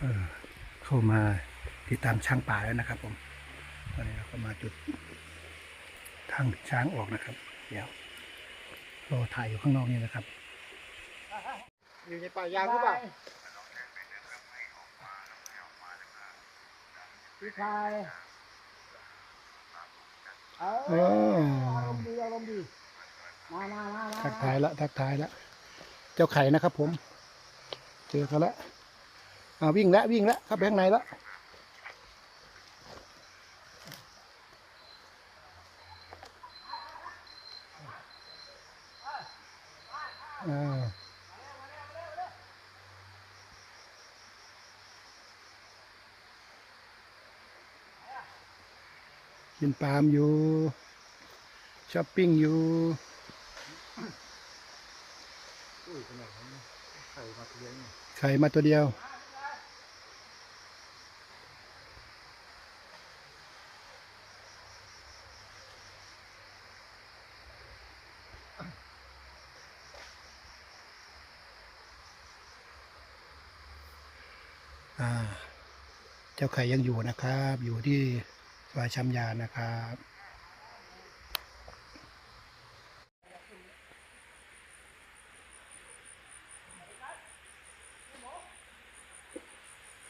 เออเข้ามาติดตามช้างป่าแล้วนะครับ ผมตอนนี้เราก็มาจุดทางช้างออกนะครับ เดี๋ยวรอถ่ายอยู่ข้างนอกนี่นะครับ อยู่ในป่ายางหรือเปล่าพี่ชายเอเออออารมณ์ดีอารมณ์ดีมามามามาทักทายละทักทายละ เจ้าไข่นะครับผม เจอเขาแล้วอ่า วิ่งแล้ววิ่งแล้วเข้าไปข้างในแล้วอ่ากินปาล์มอยู่ช้อปปิ้งอยู่อุ้ยขนาดนั้นไข่มาเลี้ยงไข่มาตัวเดียว เจ้าไข่ยังอยู่นะครับ อยู่ที่ซอยชำยานนะครับ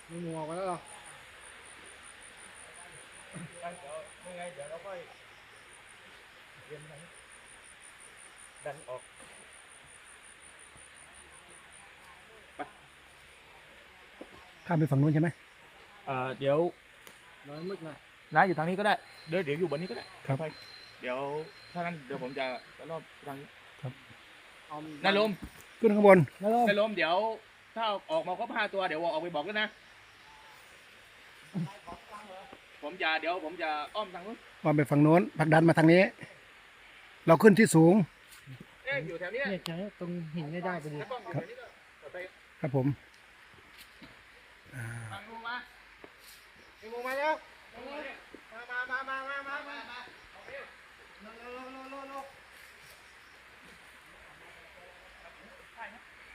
มีหมวกมาแล้วเหรอดันออก ข้ามไปฝั่งนู้นใช่ไหมเอ่อเดี๋ยวน้อยมึกหน่อยน้าอยู่ทางนี้ก็ได้ เดี๋ยวเดี๋ยวอยู่บนนี้ก็ได้ครับ ไปเดี๋ยวถ้างั้นเดี๋ยวผมจะจะรอบทางนี้เอานาลมขึ้นข้างบนแล้วก็นาลมเดี๋ยว ถ้าออกมาครบห้าตัวเดี๋ยวออกไปบอกด้วยนะ ผมจะเดี๋ยวผมจะอ้อมทางนู้นวางไปฝั่งโน้นผลักดันมาทางนี้ เราขึ้นที่สูงเอ๊ะอยู่แถวนี้เนี่ยใช้ตรงหินไม่ได้พอดีแล้วกล้องอยู่แถวนี้ก็เปิดไป ครับผม อ่าทางนู้นมามีหมวกมาแล้วมามามามามามามา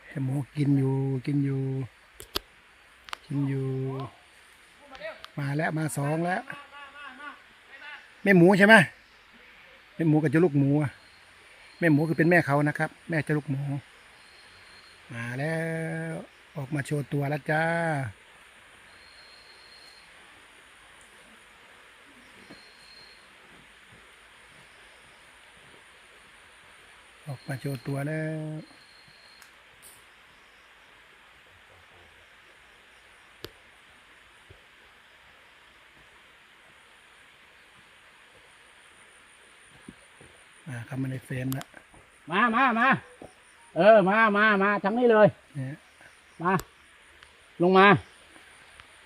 แต่หมูกินอยู่กินอยู่ กินอยู่ มาแล้วมาสองแล้วแม่หมูใช่ไหมแม่หมูกับเจ้าลูกหมูแม่หมูคือเป็นแม่เขานะครับ แม่เจ้าลูกหมู มาแล้วออกมาโชว์ตัวแล้วจ้า ออกมาโชว์ตัวแล้ว มาเข้ามาในเฟรมแล้วมามามาเออ มามามาทางนี้เลย เนี่ยมา ลงมา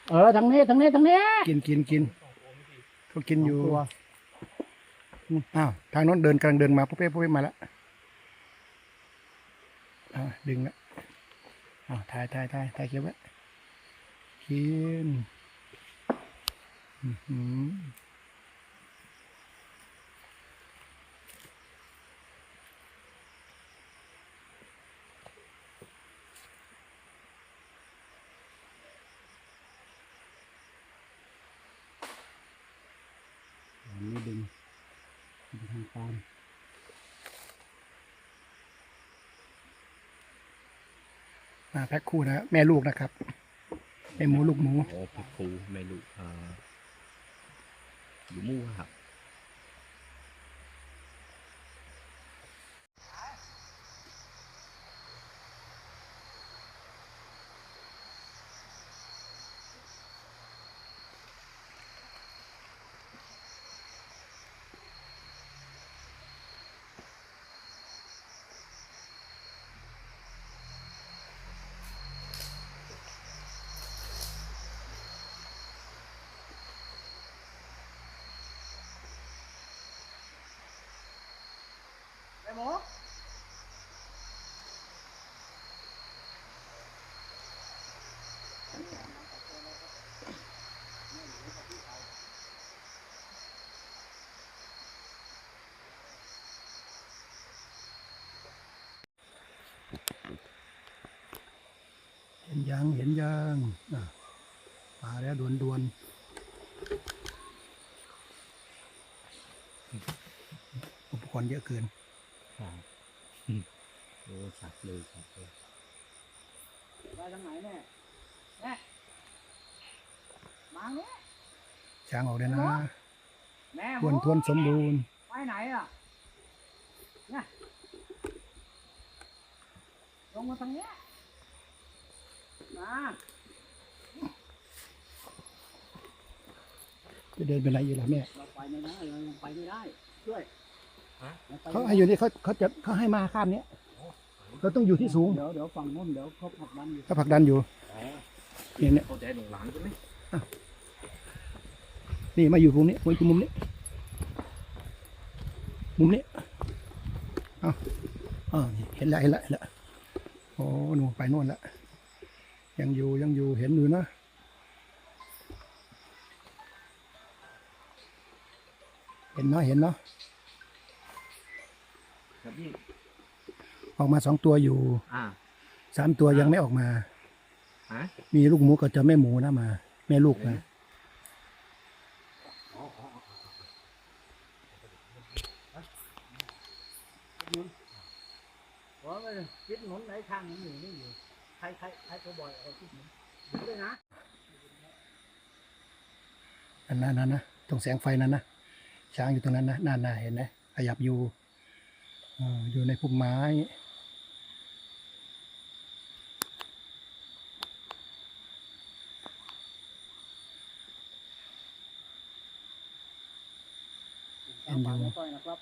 เออทางนี้ทางนี้ทางนี้ กินกินกินเขากินอยู่ตัวอ้าว ทางโน้นเดินกำลังเดินมาปุ๊บเป๊ะปุ๊บเป๊ะมาแล้ว อ่าดึงแล้วอ้าถ่ายถ่ายถ่ายถ่ายเก็บไว้กินอื้อหืออันนี้ดึงดึงทางตาม มาแพ็คคู่นะแม่ลูกนะครับแม่หมูลูกหมู โอ้พักครูไม่รู้อ่าอยู่มู่ครับ ยังเห็นยังอะมาแล้วดวนดวนอุปกรณ์เยอะเกินครับอืมโอ้ชัดเลยครับเลยไปทางไหนแน่แน่มาเนี้ยช้างออกได้นะแม่ทวนทวนสมบูรณ์ไปไหนอะเนี่ยลงมาทางเนี้ยมา จะเดินไปไหนอยู่ล่ะแม่เราไปไม่ได้เรายังไปไม่ได้ช่วยเราไปเขาไม่ให้อยู่นี่เขาเขาจะเขาให้มาข้ามเนี้ยเราต้องอยู่ที่สูงเดี๋ยวเดี๋ยวฝั่งนู้นเดี๋ยวเขาผลักดันอยู่เขาผลักดันอยู่เนี่ยเนี่ยเข้าใจหนุ่งหลังใช่ไหมนี่มาอยู่ตรงนี้มาอยู่มุมนี้มุมนี้เอาเออนี่เห็นแล้วเห็นแล้วเห็นแล้วโอ้หนูไปโน่นละ ยังอยู่ยังอยู่เห็นอยู่นะเห็นเนาะเห็นเนาะครับพี่ออกมาสองตัวอยู่อ่าสามตัวยังไม่ออกมา ฮะมีลูกหมูกับเจะแม่หมูนะมา แม่ลูกนะเพราะว่าคิดหนุนไหนทางหนุนอยู่นี่อยู่ ใครใครใครตัวบ่อยเอาคิดหนุนอยู่ด้วยนะอันนั้นนะนะตรงแสงไฟนั้นนะช้างอยู่ตรงนั้นนะน่าน่าเห็นไหมขยับอยู่อ่าอยู่ในพุ่มไม้ตามปากไม่ต้อยนะครับ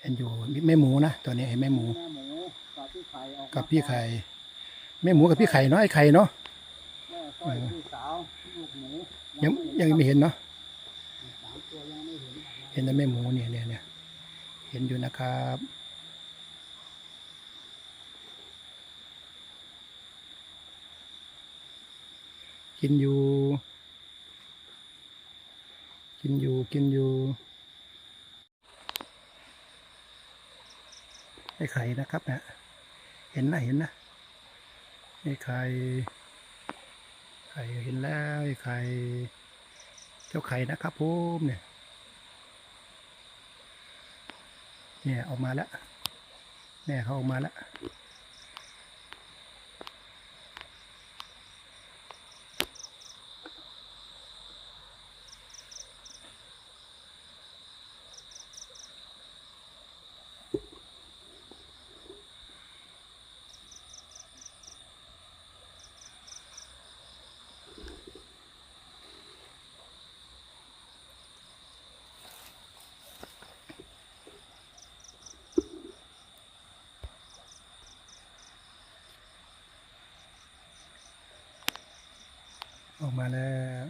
เห็นอยู่แม่หมูนะตัวนี้เห็นแม่หมูแม่หมู กับพี่ไข่ แม่หมูกับพี่ไข่เนาะไอ้ไข่เนาะแม่ต้อยพี่สาวลูกหมูยังยังไม่เห็นเนาะสามตัวยังไม่เห็นเห็นแต่แม่หมูเนี่ยเนี่ยเนี่ยเห็นอยู่นะครับกินอยู่ กินอยู่ กินอยู่ ไอ้ไข่นะครับนะ เห็นนะ เห็นนะ ไอ้ไข่ไข่เห็นแล้วไอ้ไข่เจ้าไข่นะครับผมเนี่ยเนี่ยออกมาแล้วแม่เขาออกมาแล้ว ออกมาแล้ว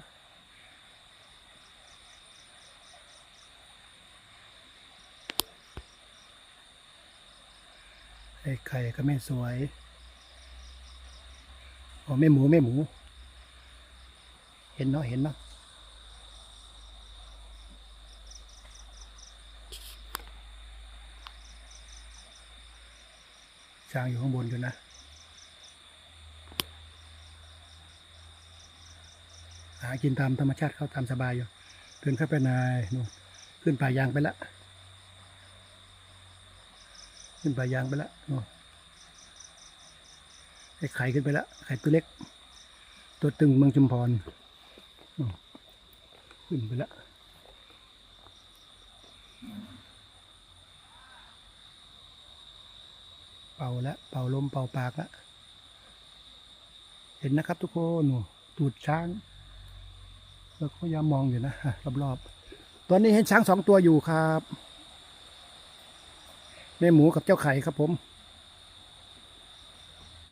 ไอ้ไข่ก็ไม่สวยโอ้แม่หมูแม่หมู เห็นเนาะเห็นเนาะช้างอยู่ข้างบนอยู่นะากินตามธรรมชาติเขาตามสบายอยู่เดินเข้าไปในนู่นขึ้นป่ายางไปละ ขึ้นป่ายางไปละนู่นไอ้ไข่ขึ้นไปละไข่ตัวเล็ก ตัวตึงเมืองชุมพรขึ้นไปละเป่าละเป่าลมเป่าปากละเห็นนะครับทุกคนนู่นตูดช้าง เราก็พยายามมองอยู่นะรอบๆตอนนี้เห็นช้างสองตัวอยู่ครับ แม่หมูกับเจ้าไข่ครับผม